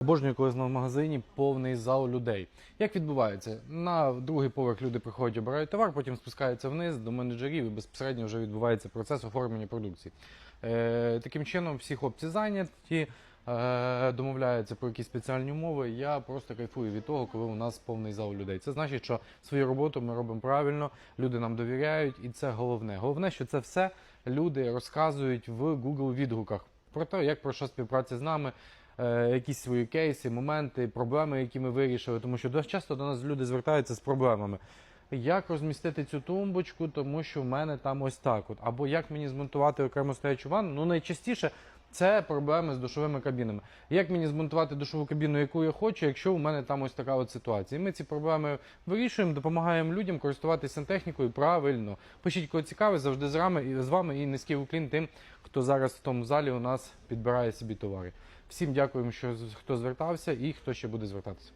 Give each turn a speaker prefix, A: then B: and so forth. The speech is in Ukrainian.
A: Обожнюю, коли в магазині повний зал людей. Як відбувається? На другий поверх люди приходять, обирають товар, потім спускаються вниз до менеджерів і безпосередньо вже відбувається процес оформлення продукції. Е, таким чином, всі хлопці зайняті, е, домовляються про якісь спеціальні умови. Я просто кайфую від того, коли у нас повний зал людей. Це значить, що свою роботу ми робимо правильно, люди нам довіряють, і це головне. Головне, що це все люди розказують в Google відгуках про те, як пройшла співпраця з нами якісь свої кейси, моменти, проблеми, які ми вирішили, тому що дуже часто до нас люди звертаються з проблемами. Як розмістити цю тумбочку, тому що в мене там ось так. От. Або як мені змонтувати окремо стоячу ванну. Ну найчастіше це проблеми з душовими кабінами. Як мені змонтувати душову кабіну, яку я хочу, якщо у мене там ось така от ситуація? Ми ці проблеми вирішуємо, допомагаємо людям користуватися сантехнікою правильно. Пишіть, кого цікавить, завжди з вами і низький уклін тим, хто зараз в тому залі у нас підбирає собі товари. Всім дякуємо, що хто звертався і хто ще буде звертатися.